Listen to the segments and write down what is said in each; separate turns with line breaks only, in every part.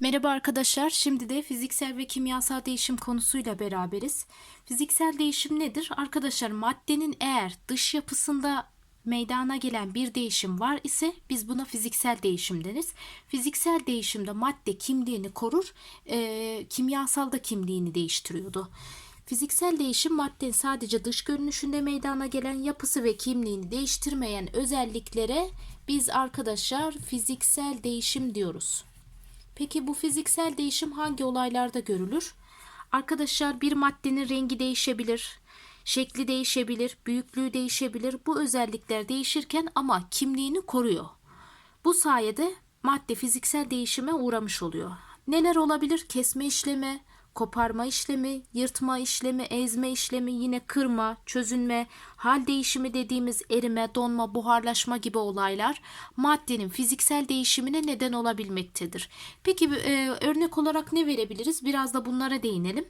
Merhaba arkadaşlar. Şimdi de fiziksel ve kimyasal değişim konusuyla beraberiz. Fiziksel değişim nedir? Arkadaşlar maddenin eğer dış yapısında meydana gelen bir değişim var ise biz buna fiziksel değişim deriz. Fiziksel değişimde madde kimliğini korur, e, kimyasal da kimliğini değiştiriyordu. Fiziksel değişim maddenin sadece dış görünüşünde meydana gelen yapısı ve kimliğini değiştirmeyen özelliklere biz arkadaşlar fiziksel değişim diyoruz. Peki bu fiziksel değişim hangi olaylarda görülür? Arkadaşlar bir maddenin rengi değişebilir, şekli değişebilir, büyüklüğü değişebilir. Bu özellikler değişirken ama kimliğini koruyor. Bu sayede madde fiziksel değişime uğramış oluyor. Neler olabilir? Kesme işlemi, koparma işlemi, yırtma işlemi, ezme işlemi, yine kırma, çözünme, hal değişimi dediğimiz erime, donma, buharlaşma gibi olaylar maddenin fiziksel değişimine neden olabilmektedir. Peki e, örnek olarak ne verebiliriz? Biraz da bunlara değinelim.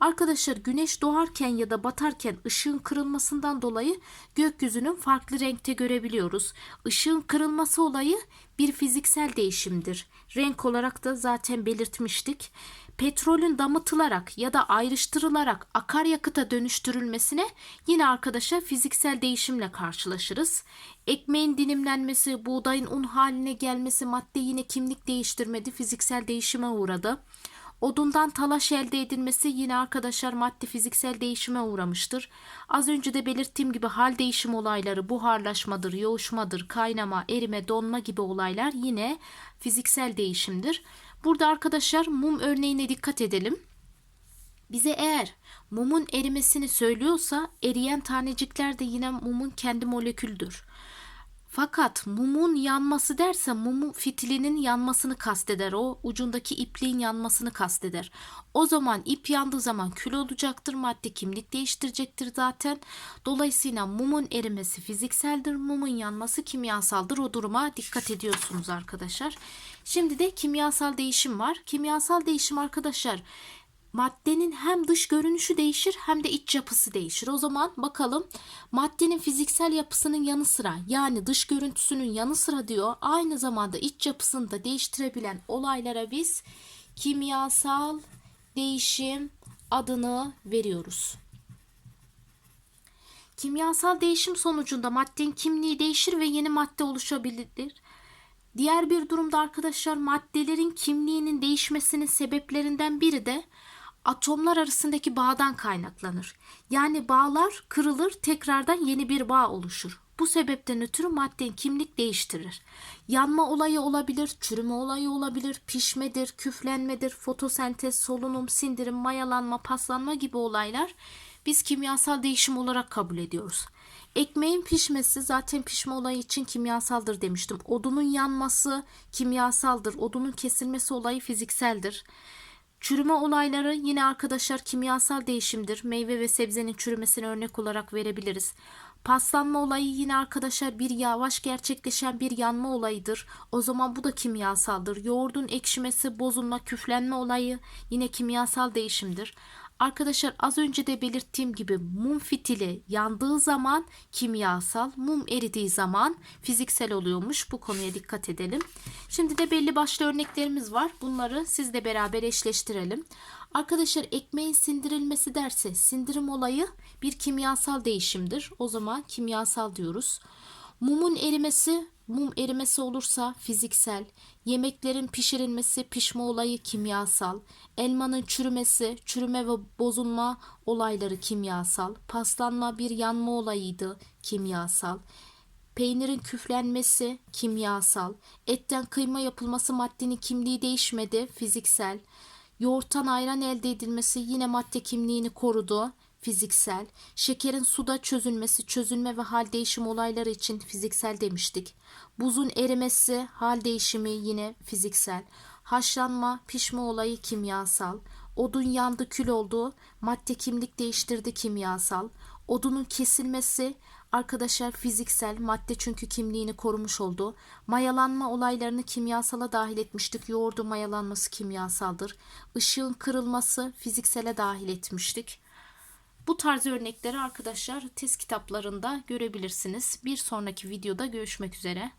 Arkadaşlar güneş doğarken ya da batarken ışığın kırılmasından dolayı gökyüzünün farklı renkte görebiliyoruz. Işığın kırılması olayı bir fiziksel değişimdir. Renk olarak da zaten belirtmiştik petrolün damıtılarak ya da ayrıştırılarak akaryakıta dönüştürülmesine yine arkadaşlar fiziksel değişimle karşılaşırız. Ekmeğin dilimlenmesi, buğdayın un haline gelmesi madde yine kimlik değiştirmedi, fiziksel değişime uğradı. Odundan talaş elde edilmesi yine arkadaşlar madde fiziksel değişime uğramıştır. Az önce de belirttiğim gibi hal değişim olayları buharlaşmadır, yoğuşmadır, kaynama, erime, donma gibi olaylar yine fiziksel değişimdir. Burada arkadaşlar mum örneğine dikkat edelim. Bize eğer mumun erimesini söylüyorsa eriyen tanecikler de yine mumun kendi moleküldür. Fakat mumun yanması derse mumun fitilinin yanmasını kasteder. O ucundaki ipliğin yanmasını kasteder. O zaman ip yandığı zaman kül olacaktır. Madde kimlik değiştirecektir zaten. Dolayısıyla mumun erimesi fizikseldir. Mumun yanması kimyasaldır. O duruma dikkat ediyorsunuz arkadaşlar. Şimdi de kimyasal değişim var. Kimyasal değişim arkadaşlar maddenin hem dış görünüşü değişir hem de iç yapısı değişir. O zaman bakalım maddenin fiziksel yapısının yanı sıra yani dış görüntüsünün yanı sıra diyor aynı zamanda iç yapısını da değiştirebilen olaylara biz kimyasal değişim adını veriyoruz. Kimyasal değişim sonucunda maddenin kimliği değişir ve yeni madde oluşabilir. Diğer bir durumda arkadaşlar maddelerin kimliğinin değişmesinin sebeplerinden biri de atomlar arasındaki bağdan kaynaklanır. Yani bağlar kırılır, tekrardan yeni bir bağ oluşur. Bu sebepten ötürü maddenin kimlik değiştirir. Yanma olayı olabilir, çürüme olayı olabilir, pişmedir, küflenmedir, fotosentez, solunum, sindirim, mayalanma, paslanma gibi olaylar biz kimyasal değişim olarak kabul ediyoruz. Ekmeğin pişmesi zaten pişme olayı için kimyasaldır demiştim. Odunun yanması kimyasaldır. Odunun kesilmesi olayı fizikseldir. Çürüme olayları yine arkadaşlar kimyasal değişimdir. Meyve ve sebzenin çürümesine örnek olarak verebiliriz. Paslanma olayı yine arkadaşlar bir yavaş gerçekleşen bir yanma olayıdır. O zaman bu da kimyasaldır. Yoğurdun ekşimesi, bozulma, küflenme olayı yine kimyasal değişimdir. Arkadaşlar az önce de belirttiğim gibi mum fitili yandığı zaman kimyasal, mum eridiği zaman fiziksel oluyormuş. Bu konuya dikkat edelim. Şimdi de belli başlı örneklerimiz var. Bunları sizle beraber eşleştirelim. Arkadaşlar ekmeğin sindirilmesi derse sindirim olayı bir kimyasal değişimdir. O zaman kimyasal diyoruz. Mumun erimesi Mum erimesi olursa fiziksel, yemeklerin pişirilmesi, pişme olayı kimyasal, elmanın çürümesi, çürüme ve bozulma olayları kimyasal, paslanma bir yanma olayıydı kimyasal, peynirin küflenmesi kimyasal, etten kıyma yapılması maddenin kimliği değişmedi fiziksel, yoğurttan ayran elde edilmesi yine madde kimliğini korudu fiziksel, şekerin suda çözülmesi, çözülme ve hal değişimi olayları için fiziksel demiştik. Buzun erimesi, hal değişimi yine fiziksel. Haşlanma, pişme olayı kimyasal. Odun yandı, kül oldu, madde kimlik değiştirdi kimyasal. Odunun kesilmesi, arkadaşlar fiziksel, madde çünkü kimliğini korumuş oldu. Mayalanma olaylarını kimyasala dahil etmiştik. Yoğurdu mayalanması kimyasaldır. Işığın kırılması fiziksele dahil etmiştik. Bu tarz örnekleri arkadaşlar test kitaplarında görebilirsiniz. Bir sonraki videoda görüşmek üzere.